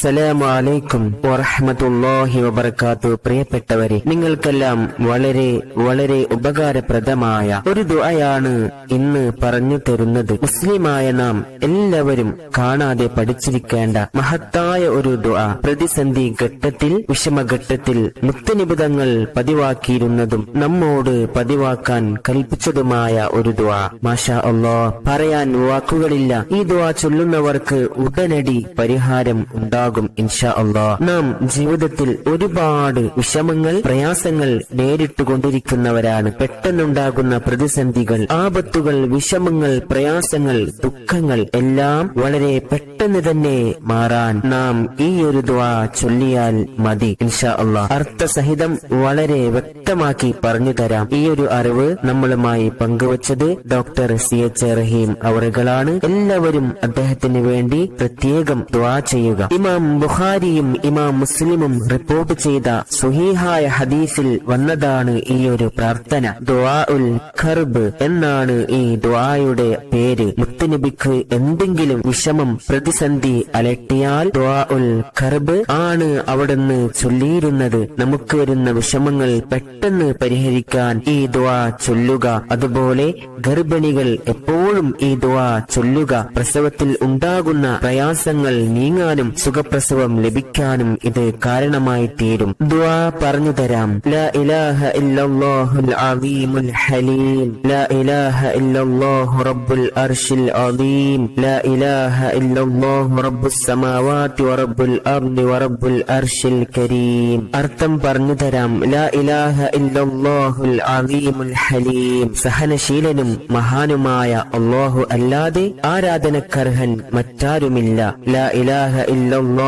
അസ്സലാമു അലൈക്കും വറഹ്മത്തുള്ളാഹി വബർക്കാത്തു പ്രിയപ്പെട്ടവരെ നിങ്ങൾക്കെല്ലാം വളരെ വളരെ ഉപകാരപ്രദമായ ഒരു ദുആയാണ് ഇന്ന് പറഞ്ഞു തരുന്നത്. മുസ്ലിമായ നാം എല്ലാവരും കാണാതെ പഠിച്ചിരിക്കേണ്ട മഹത്തായ ഒരു ദുആ. പ്രതിസന്ധി ഘട്ടത്തിൽ വിഷമഘട്ടത്തിൽ മുത്തനിബിതങ്ങൾ പതിവാക്കിയിരുന്നതും നമ്മോട് പതിവാക്കാൻ കൽപ്പിച്ചതുമായ ഒരു ദുആ. മാഷാ അള്ളാ പറയാൻ വാക്കുകളില്ല. ഈ ദുആ ചൊല്ലുന്നവർക്ക് ഉടനടി പരിഹാരം ഉണ്ടാകും. ഇൻഷാ അള്ളാ നാം ജീവിതത്തിൽ ഒരുപാട് വിഷമങ്ങൾ പ്രയാസങ്ങൾ നേരിട്ടുകൊണ്ടിരിക്കുന്നവരാണ്. പെട്ടെന്നുണ്ടാകുന്ന പ്രതിസന്ധികൾ ആപത്തുകൾ വിഷമങ്ങൾ പ്രയാസങ്ങൾ ദുഃഖങ്ങൾ എല്ലാം വളരെ പെട്ടെന്ന് തന്നെ മാറാൻ നാം ഈ ഒരു ദ്വാ ചൊല്ലിയാൽ മതി ഇൻഷാ അള്ളാ അർത്ഥസഹിതം വളരെ വ്യക്തമാക്കി പറഞ്ഞു തരാം. ഈ ഒരു അറിവ് നമ്മളുമായി പങ്കുവച്ചത് ഡോക്ടർ സി എച്ച് റഹീം അവറുകളാണ്. എല്ലാവരും അദ്ദേഹത്തിന് വേണ്ടി പ്രത്യേകം ദ്വാ ചെയ്യുക. ഇമാം ബുഖാരിയും ഇമാം മുസ്ലിമും റിപ്പോർട്ട് ചെയ്ത സുഹീഹായ ഹദീസിൽ വന്നതാണ് ഈ ഒരു പ്രാർത്ഥന. ദുആഉൽ ഉൽ ഖർബ് എന്നാണ് ഈ ദുആയുടെ പേര്. മുത്തുനബിക്ക് എന്തെങ്കിലും വിഷമം പ്രതിസന്ധി അലട്ടിയാൽ ദുആഉൽ ഉൽ ഖർബ് ആണ് അവിടുന്ന് ചൊല്ലിയിരുന്നത്. നമുക്ക് വരുന്ന വിഷമങ്ങൾ പെട്ടെന്ന് പരിഹരിക്കാൻ ഈ ദുആ ചൊല്ലുക. അതുപോലെ ഗർഭിണികൾ എപ്പോഴും ഈ ദുആ ചൊല്ലുക. പ്രസവത്തിൽ ഉണ്ടാകുന്ന പ്രയാസങ്ങൾ നീങ്ങാനും സുഖപ്രസവം ലഭിക്കാനും ഇത് കാരണമായി തീരും. ദ്വാ പറഞ്ഞു തരാം. ലാ ഇലാഹ ഇല്ലല്ലാഹുൽ അസീമുൽ ഹലീം ലാ ഇലാഹ ഇല്ലല്ലാഹു റബ്ബുൽ അർശിൽ അസീം ലാ ഇലാഹ ഇല്ലല്ലാഹു റബ്ബുസ് സമാവാതി വറബ്ബുൽ അർദി വറബ്ബുൽ അർശിൽ കരീം. അർത്ഥം പറഞ്ഞു തരാം. ലാ ഇലാഹ ഇല്ലല്ലാഹുൽ അസീമുൽ ഹലീം. സഹനശീലനും മഹാനുമായ അല്ലാഹു അല്ലാതെ ആരാധനക്കർഹൻ മറ്റാരുമില്ല. ലാ ഇലാഹ ഇല്ലല്ലാഹു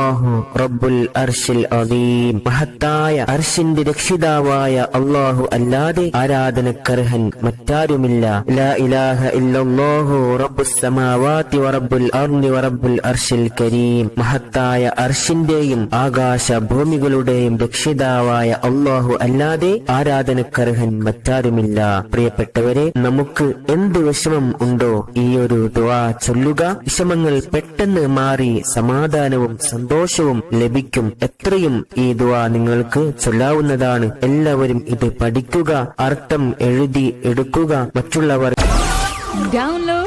റബ്ബുൽ അർശിൽ അദീം. മഹത്തായ അർശിന്റെ രക്ഷിതാവായ അല്ലാഹു അല്ലാതെ ആരാധനക്കർഹൻ മറ്റാരുമില്ല. ലാ ഇലാഹ ഇല്ലല്ലാഹു റബ്ബുസ് സമാവാതി വറബ്ബുൽ അർളി വറബ്ബുൽ അർശിൽ കരീം. മഹത്തായ അർശിന്റെയും ആകാശ ഭൂമികളുടെയും രക്ഷിതാവായ അല്ലാഹു അല്ലാതെ ആരാധനക്കർഹൻ മറ്റാരുമില്ല. പ്രിയപ്പെട്ടവരെ നമുക്ക് എന്ത് വിഷമം ഉണ്ടോ? ഈ ഒരു ദുആ ചൊല്ലുക. വിഷമങ്ങൾ പെട്ടെന്ന് മാറി സമാധാനവും സന്തോഷവും ലഭിക്കും. എത്രയും ഈ ദുആ നിങ്ങൾക്ക് ചൊല്ലാവുന്നതാണ്. എല്ലാവരും ഇത് പഠിക്കുക അർത്ഥം എഴുതി എടുക്കുക. മറ്റുള്ളവർ ഡൗൺലോഡ്.